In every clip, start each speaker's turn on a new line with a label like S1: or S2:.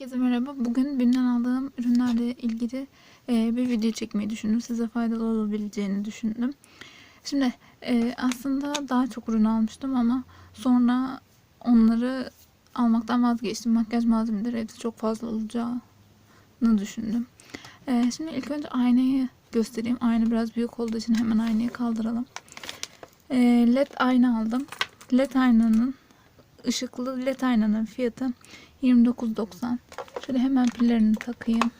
S1: Herkese merhaba. Bugün Bim'den aldığım ürünlerle ilgili e, bir video çekmeyi düşündüm. Size faydalı olabileceğini düşündüm. Şimdi e, aslında daha çok ürün almıştım ama sonra onları almaktan vazgeçtim. Makyaj malzemeleri evde çok fazla olacağını düşündüm. E, şimdi ilk önce aynayı göstereyim. Ayna biraz büyük olduğu için hemen aynayı kaldıralım. LED ayna aldım. LED aynanın ışıklı led aynanın fiyatı 29.90. Şöyle hemen pillerini takayım.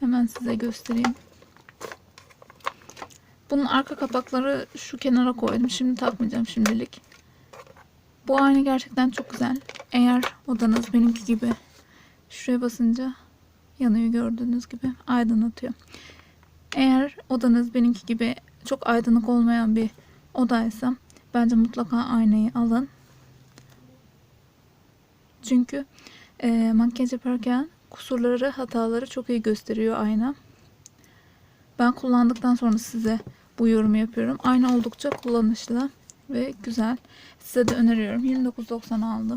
S1: Hemen size göstereyim. Bunun arka kapakları şu kenara koydum. Şimdi takmayacağım şimdilik. Bu ayna gerçekten çok güzel. Eğer odanız benimki gibi şuraya basınca yanıyor gördüğünüz gibi aydınlatıyor. Eğer odanız benimki gibi çok aydınlık olmayan bir odaysa bence mutlaka aynayı alın. Çünkü e, makyaj yaparken kusurları, hataları çok iyi gösteriyor ayna. Ben kullandıktan sonra size bu yorumu yapıyorum. Ayna oldukça kullanışlı ve güzel. Size de öneriyorum. 29.90 aldım.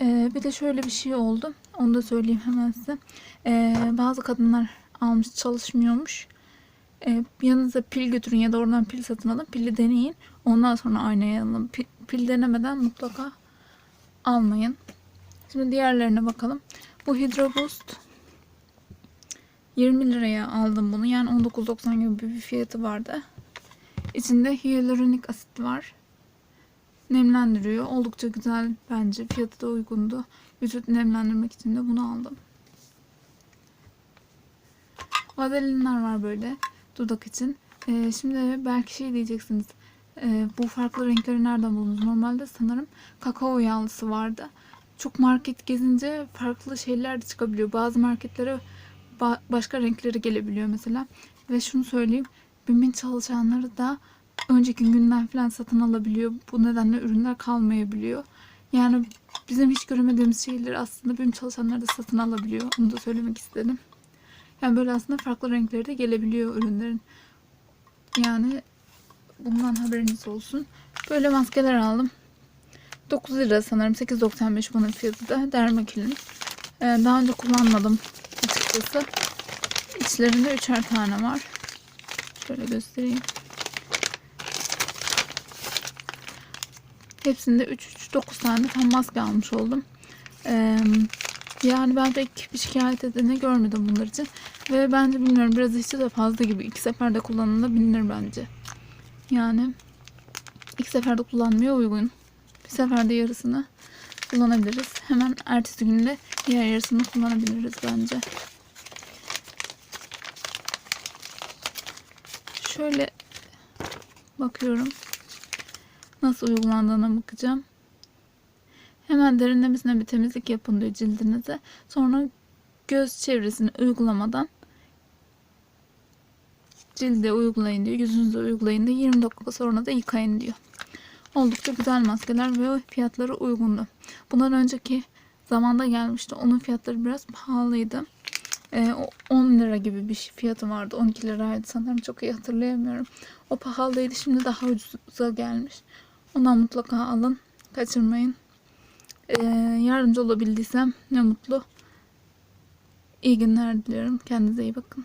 S1: E, bir de şöyle bir şey oldu. Onu da söyleyeyim hemen size. E, bazı kadınlar almış çalışmıyormuş. E, yanınıza pil götürün ya da oradan pil satın alın. Pili deneyin. Ondan sonra aynaya alın. Pil, pil denemeden mutlaka almayın. Şimdi diğerlerine bakalım. Bu Hydro Boost 20 liraya aldım bunu. Yani 19.90 gibi bir fiyatı vardı. İçinde hyaluronik asit var. Nemlendiriyor. Oldukça güzel bence. Fiyatı da uygundu. Vücut nemlendirmek için de bunu aldım. Vazelinler var böyle dudak için. Ee, şimdi belki şey diyeceksiniz. Ee, bu farklı renkleri nereden buldunuz? Normalde sanırım kakao yağlısı vardı. Çok market gezince farklı şeyler de çıkabiliyor. Bazı marketlere ba- başka renkleri gelebiliyor mesela. Ve şunu söyleyeyim. BİM'in çalışanları da önceki günden falan satın alabiliyor. Bu nedenle ürünler kalmayabiliyor. Yani bizim hiç göremediğimiz şeyleri aslında BİM çalışanları da satın alabiliyor. Onu da söylemek istedim. Yani böyle aslında farklı renkleri de gelebiliyor ürünlerin. Yani bundan haberiniz olsun. Böyle maskeler aldım. 9 lira sanırım. 8.95 bunun fiyatı da. Dermakil'in. Ee, daha önce kullanmadım açıkçası. İçlerinde üçer tane var. Şöyle göstereyim. Hepsinde 3-3-9 tane tam maske almış oldum. Ee, yani ben pek bir şikayet edeni görmedim bunlar için. Ve bence bilmiyorum biraz işte de fazla gibi. iki seferde kullanılabilir bence. Yani ilk seferde kullanmaya uygun. Bir seferde yarısını kullanabiliriz. Hemen ertesi günde diğer yarısını kullanabiliriz bence. Şöyle bakıyorum. Nasıl uygulandığına bakacağım. Hemen derinlemesine bir temizlik yapın diyor cildinize. Sonra göz çevresini uygulamadan cilde uygulayın diyor. Yüzünüze uygulayın diyor. 20 dakika sonra da yıkayın diyor. Oldukça güzel maskeler ve fiyatları uygundu. Bundan önceki zamanda gelmişti. Onun fiyatları biraz pahalıydı. Ee, 10 lira gibi bir fiyatı vardı. 12 liraydı sanırım. Çok iyi hatırlayamıyorum. O pahalıydı. Şimdi daha ucuza gelmiş. Ondan mutlaka alın. Kaçırmayın. Ee, yardımcı olabildiysem ne mutlu. İyi günler diliyorum. Kendinize iyi bakın.